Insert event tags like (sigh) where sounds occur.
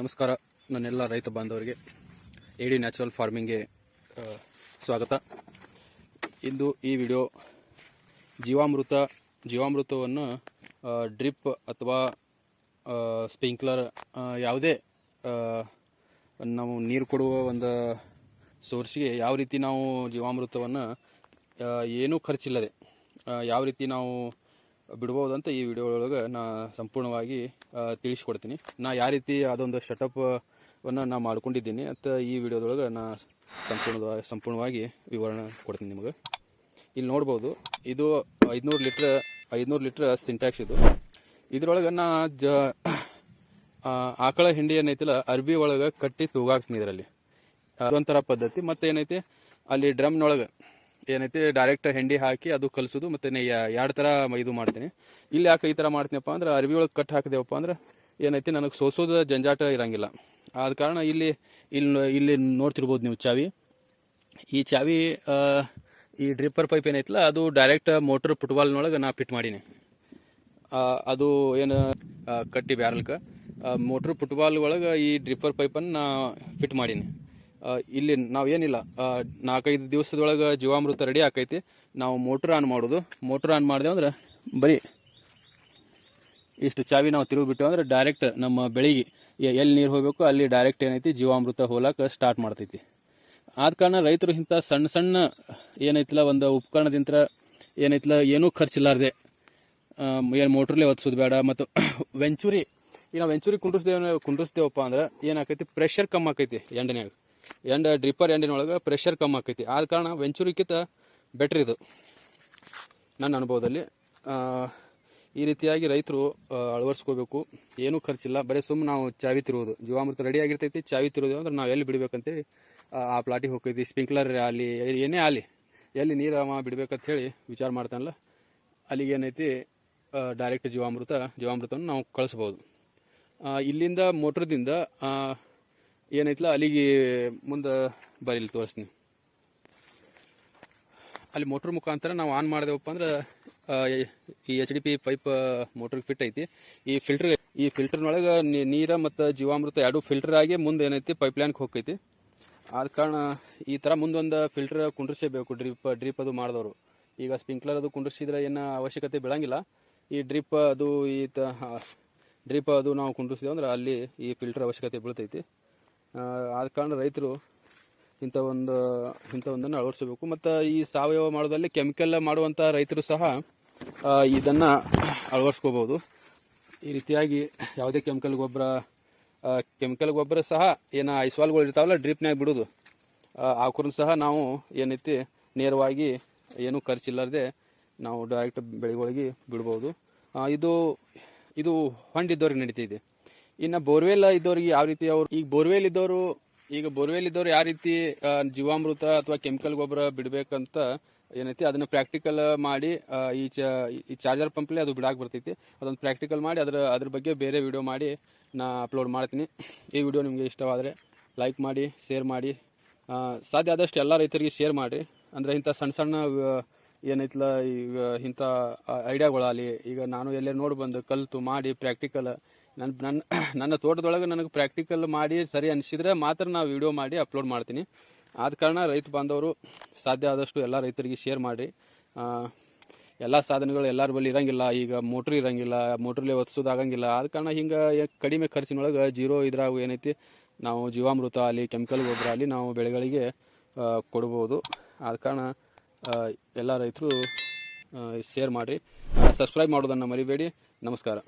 ನಮಸ್ಕಾರ. ನನ್ನೆಲ್ಲ ರೈತ ಬಾಂಧವರಿಗೆ ಎಡಿ ನ್ಯಾಚುರಲ್ ಫಾರ್ಮಿಂಗ್ಗೆ ಸ್ವಾಗತ. ಇಂದು ಈ ವಿಡಿಯೋ ಜೀವಾಮೃತ, ಜೀವಾಮೃತವನ್ನು ಡ್ರಿಪ್ ಅಥವಾ ಸ್ಪ್ರಿಂಕ್ಲರ್ ಯಾವುದೇ ನಾವು ನೀರು ಕೊಡುವ ಒಂದು ಸೋರ್ಸಿಗೆ ಯಾವ ರೀತಿ ನಾವು ಜೀವಾಮೃತವನ್ನು ಏನೂ ಖರ್ಚಿಲ್ಲದೆ ಯಾವ ರೀತಿ ನಾವು ಬಿಡ್ಬೋದು ಅಂತ ಈ ವಿಡಿಯೋ ಒಳಗೆ ನಾ ಸಂಪೂರ್ಣವಾಗಿ ತಿಳಿಸ್ಕೊಡ್ತೀನಿ. ನಾ ಯಾವ ರೀತಿ ಅದೊಂದು ಶಟಪನ್ನು ನಾ ಮಾಡ್ಕೊಂಡಿದ್ದೀನಿ. ಅಂತ ಈ ವಿಡಿಯೋದೊಳಗೆ ನಾ ಸಂಪೂರ್ಣ ಸಂಪೂರ್ಣವಾಗಿ ವಿವರಣೆ ಕೊಡ್ತೀನಿ ನಿಮಗೆ. ಇಲ್ಲಿ ನೋಡ್ಬೋದು, ಇದು ಐದುನೂರು ಲೀಟ್ರ್ ಐದುನೂರು ಲೀಟ್ರ್ ಸಿಂಟ್ಯಾಕ್ಸ್ ಇದು. ಇದ್ರೊಳಗೆ ನಾ ಜ ಆಕಳ ಹಿಂಡಿ ಏನೈತಿಲ್ಲ, ಅರ್ಬಿ ಒಳಗೆ ಕಟ್ಟಿ ತೂಗಾಕ್ತೀನಿ ಇದರಲ್ಲಿ. ಅದೊಂಥರ ಪದ್ಧತಿ. ಮತ್ತು ಏನೈತಿ ಅಲ್ಲಿ ಡ್ರಮ್ನೊಳಗೆ ಏನೈತಿ ಡೈರೆಕ್ಟ್ ಹೆಂಡಿ ಹಾಕಿ ಅದು ಕಲಸೋದು, ಮತ್ತೆ ಎರಡು ಥರ ಇದು ಮಾಡ್ತೀನಿ. ಇಲ್ಲಿ ಯಾಕೆ ಈ ಥರ ಮಾಡ್ತೀನಪ್ಪ ಅಂದ್ರೆ ಅರ್ವಿ ಒಳಗೆ ಕಟ್ ಹಾಕಿದೆವಪ್ಪ ಅಂದ್ರೆ, ಏನೈತಿ ನನಗೆ ಸೋಸೋದು ಜಂಜಾಟ ಇರಂಗಿಲ್ಲ. ಆದ ಕಾರಣ ಇಲ್ಲಿ ಇಲ್ಲಿ ಇಲ್ಲಿ ನೋಡ್ತಿರ್ಬೋದು ನೀವು ಚಾವಿ. ಈ ಚಾವಿ ಈ ಡ್ರಿಪ್ಪರ್ ಪೈಪ್ ಏನೈತಲ್ಲ, ಅದು ಡೈರೆಕ್ಟ್ ಮೋಟ್ರ್ ಫುಟ್ಬಾಲ್ನೊಳಗೆ ನಾ ಫಿಟ್ ಮಾಡೀನಿ. ಅದು ಏನು ಕಟ್ಟಿ ಬ್ಯಾರಲ್ಕ. ಮೋಟ್ರ್ ಫುಟ್ಬಾಲ್ ಒಳಗೆ ಈ ಡ್ರಿಪ್ಪರ್ ಪೈಪನ್ನು ನಾ ಫಿಟ್ ಮಾಡೀನಿ. ಇಲ್ಲಿ ನಾವು ಏನಿಲ್ಲ. ನಾಲ್ಕೈದು ದಿವಸದೊಳಗೆ ಜೀವಾಮೃತ ರೆಡಿ ಆಕೈತಿ. ನಾವು ಮೋಟ್ರ್ ಆನ್ ಮಾಡೋದು. ಮೋಟ್ರ್ ಆನ್ ಮಾಡಿದೆ ಅಂದ್ರೆ ಬರೀ ಇಷ್ಟು ಚಾವಿ ನಾವು ತಿರುಗಿಬಿಟ್ಟು ಅಂದ್ರೆ ಡೈರೆಕ್ಟ್ ನಮ್ಮ ಬೆಳಿಗ್ಗೆ ಎಲ್ಲಿ ನೀರು ಹೋಗಬೇಕು ಅಲ್ಲಿ ಡೈರೆಕ್ಟ್ ಏನೈತಿ ಜೀವಾಮೃತ ಹೋಲಕ್ಕೆ ಸ್ಟಾರ್ಟ್ ಮಾಡ್ತೈತಿ. ಆದ ಕಾರಣ ರೈತರು ಇಂಥ ಸಣ್ಣ ಸಣ್ಣ ಏನೈತಿಲ್ಲ, ಒಂದು ಉಪಕರಣದಿಂದ ಏನೈತಿಲ್ಲ, ಏನೂ ಖರ್ಚಿಲ್ಲಾರ್ದೆ ಏನು ಮೋಟ್ರಲ್ಲೇ ಒತ್ಸೋದು ಬೇಡ. ಮತ್ತು (coughs) ವೆಂಚೂರಿ, ಈಗ ನಾವು ವೆಂಚೂರಿ ಕುಂಡ್ರಿಸ್ದೇವ ಕುಂಡ್ರಿಸ್ದೇವಪ್ಪ ಅಂದ್ರೆ ಏನಾಕೈತಿ ಪ್ರೆಷರ್ ಕಮ್ಮಿ ಆಕೈತಿ ಎಂಡನ್ಯಾಗ ಎಂಡ ಡ್ರಿಪ್ಪರ್ ಎಂಡಿನೊಳಗೆ ಪ್ರೆಷರ್ ಕಮ್ಮಿ ಆಕೈತಿ. ಆದ ಕಾರಣ ವೆಂಚೂರಿಕ್ಕಿಂತ ಬೆಟ್ರ್ ಇದು. ನನ್ನ ಅನುಭವದಲ್ಲಿ. ಈ ರೀತಿಯಾಗಿ ರೈತರು ಅಳವಡಿಸ್ಕೋಬೇಕು. ಏನೂ ಖರ್ಚಿಲ್ಲ. ಬರೀ ಸುಮ್ಮನೆ ನಾವು ಚಾವಿ ತಿರುವುದು. ಜೀವಾಮೃತ ರೆಡಿ ಆಗಿರ್ತೈತಿ. ಚಾವಿ ತಿರುವುದು ಅಂದ್ರೆ ನಾವು ಎಲ್ಲಿ ಬಿಡ್ಬೇಕಂತೇಳಿ, ಆ- ಪ್ಲಾಟಿಗೆ ಹೋಗ್ತೈತಿ ಸ್ಪ್ರಿಂಕ್ಲರ್ ಆಗಲಿ ಏನೇ ಆಗಲಿ ಎಲ್ಲಿ ನೀರು ಬಿಡ್ಬೇಕಂತ ಹೇಳಿ ವಿಚಾರ ಮಾಡ್ತಾನಲ್ಲ, ಅಲ್ಲಿಗೆ ಏನೈತಿ ಡೈರೆಕ್ಟ್ ಜೀವಾಮೃತ, ಜೀವಾಮೃತವನ್ನು ನಾವು ಕಳಿಸ್ಬೋದು. ಇಲ್ಲಿಂದ ಮೋಟ್ರದಿಂದ ಏನೈತಲ್ಲ, ಅಲ್ಲಿಗೆ ಮುಂದೆ ಬರೀಲಿ ತೋರಿಸ್ತೀನಿ. ಅಲ್ಲಿ ಮೋಟ್ರ್ ಮುಖಾಂತರ ನಾವು ಆನ್ ಮಾಡಿದೆವಪ್ಪ ಅಂದ್ರೆ ಈ ಎಚ್ ಡಿ ಪಿ ಪೈಪ್ ಮೋಟ್ರಿಗೆ ಫಿಟ್ ಐತಿ. ಈ ಫಿಲ್ಟರ್ ಈ ಫಿಲ್ಟರ್ನೊಳಗೆ ನೀರ ಮತ್ತು ಜೀವಾಮೃತ ಎರಡು ಫಿಲ್ಟರ್ ಆಗಿ ಮುಂದೆ ಏನೈತಿ ಪೈಪ್ ಲೈನ್ಗೆ ಹೋಗ್ತೈತಿ. ಆದ ಕಾರಣ ಈ ಥರ ಮುಂದೊಂದು ಫಿಲ್ಟರ್ ಕುಂಡ್ರಿಸಬೇಕು ಡ್ರಿಪ್ ಡ್ರಿಪ್ ಅದು ಮಾಡಿದವರು. ಈಗ ಸ್ಪ್ರಿಂಕ್ಲರ್ ಅದು ಕುಂಡ್ರಿಸಿದ್ರೆ ಏನು ಅವಶ್ಯಕತೆ ಬೀಳಂಗಿಲ್ಲ. ಈ ಡ್ರಿಪ್ ಅದು ಈ ತ ಡ್ರಿಪ್ ಅದು ನಾವು ಕುಂಡ್ರಿಸಿದೇವೆ ಅಂದ್ರೆ ಅಲ್ಲಿ ಈ ಫಿಲ್ಟರ್ ಅವಶ್ಯಕತೆ ಬೀಳ್ತೈತಿ. ಆದ ಕಾರಣ ರೈತರು ಇಂಥ ಒಂದು, ಇಂಥ ಒಂದನ್ನು ಅಳವಡಿಸಬೇಕು. ಮತ್ತು ಈ ಸಾವಯವ ಮಾಡೋದಲ್ಲಿ ಕೆಮಿಕಲ್ ಮಾಡುವಂಥ ರೈತರು ಸಹ ಇದನ್ನು ಅಳವಡಿಸ್ಕೋಬೋದು. ಈ ರೀತಿಯಾಗಿ ಯಾವುದೇ ಕೆಮಿಕಲ್ ಗೊಬ್ಬರ ಕೆಮಿಕಲ್ ಗೊಬ್ಬರ ಸಹ ಏನು ಐಸ್ವಾಲ್ಗಳು ಇರ್ತಾವಲ್ಲ ಡ್ರಿಪ್ನಾಗ ಬಿಡೋದು. ಆಕೂರ್ನ ಸಹ ನಾವು ಏನೈತಿ, ನೇರವಾಗಿ ಏನೂ ಖರ್ಚಿಲ್ಲದೆ ನಾವು ಡೈರೆಕ್ಟ್ ಬೆಳೆಗಳಿಗೆ ಬಿಡ್ಬೋದು. ಇದು ಇದು ಹೊಂಡಿದ್ದವ್ರಿಗೆ ನಡೀತಿದೆ. ಇನ್ನು ಬೋರ್ವೆಲ್ ಇದ್ದವ್ರಿಗೆ ಯಾವ ರೀತಿ ಅವ್ರು ಈಗ ಬೋರ್ವೆಲ್ ಇದ್ದವರು ಈಗ ಬೋರ್ವೆಲ್ ಇದ್ದವ್ರು ಯಾವ ರೀತಿ ಜೀವಾಮೃತ ಅಥವಾ ಕೆಮಿಕಲ್ ಗೊಬ್ಬರ ಬಿಡ್ಬೇಕಂತ ಏನೈತಿ, ಅದನ್ನ ಪ್ರಾಕ್ಟಿಕಲ್ ಮಾಡಿ ಈ ಈ ಚಾರ್ಜರ್ ಪಂಪ್ಲೇ ಅದು ಬಿಡಾಕ್ ಬರ್ತೈತಿ. ಅದೊಂದು ಪ್ರಾಕ್ಟಿಕಲ್ ಮಾಡಿ ಅದ್ರ ಅದ್ರ ಬಗ್ಗೆ ಬೇರೆ ವಿಡಿಯೋ ಮಾಡಿ ನಾ ಅಪ್ಲೋಡ್ ಮಾಡ್ತೀನಿ. ಈ ವಿಡಿಯೋ ನಿಮಗೆ ಇಷ್ಟವಾದರೆ ಲೈಕ್ ಮಾಡಿ ಶೇರ್ ಮಾಡಿ. ಸಾಧ್ಯ ಆದಷ್ಟು ಎಲ್ಲ ರೈತರಿಗೆ ಶೇರ್ ಮಾಡಿ ಅಂದರೆ ಇಂಥ ಸಣ್ಣ ಸಣ್ಣ ಏನೈತಲ್ಲ ಈಗ ಇಂಥ ಐಡಿಯಾಗಳಾಗಲಿ ಈಗ ನಾನು ಎಲ್ಲೇ ನೋಡಿ ಬಂದು ಕಲಿತು ಮಾಡಿ ಪ್ರಾಕ್ಟಿಕಲ್ ನನ್ನ ನನ್ನ ನನ್ನ ತೋಟದೊಳಗೆ ನನಗೆ ಪ್ರಾಕ್ಟಿಕಲ್ ಮಾಡಿ ಸರಿ ಅನಿಸಿದ್ರೆ ಮಾತ್ರ ನಾವು ವಿಡಿಯೋ ಮಾಡಿ ಅಪ್ಲೋಡ್ ಮಾಡ್ತೀನಿ. ಆದ ಕಾರಣ ರೈತ ಬಾಂಧವರು ಸಾಧ್ಯ ಆದಷ್ಟು ಎಲ್ಲ ರೈತರಿಗೆ ಶೇರ್ ಮಾಡಿ ಎಲ್ಲ ಸಾಧನಗಳು ಎಲ್ಲರ ಬಳಿ ಇರಂಗಿಲ್ಲ, ಈಗ ಮೋಟ್ರ್ ಇರಂಗಿಲ್ಲ ಮೋಟ್ರಲ್ಲಿ ಒತ್ತಿಸೋದಾಗಂಗಿಲ್ಲ ಆದ ಕಾರಣ ಹಿಂಗೆ ಕಡಿಮೆ ಖರ್ಚಿನೊಳಗೆ ಜೀರೋ ಇದ್ರಾಗ ಏನೈತಿ, ನಾವು ಜೀವಾಮೃತ ಅಲ್ಲಿ ಕೆಮಿಕಲ್ ಗೊಬ್ಬರ ಆಗಲಿ ನಾವು ಬೆಳೆಗಳಿಗೆ ಕೊಡ್ಬೋದು. ಆದ ಕಾರಣ ಎಲ್ಲ ರೈತರು ಶೇರ್ ಮಾಡಿ ಸಬ್ಸ್ಕ್ರೈಬ್ ಮಾಡೋದನ್ನು ಮರಿಬೇಡಿ. ನಮಸ್ಕಾರ.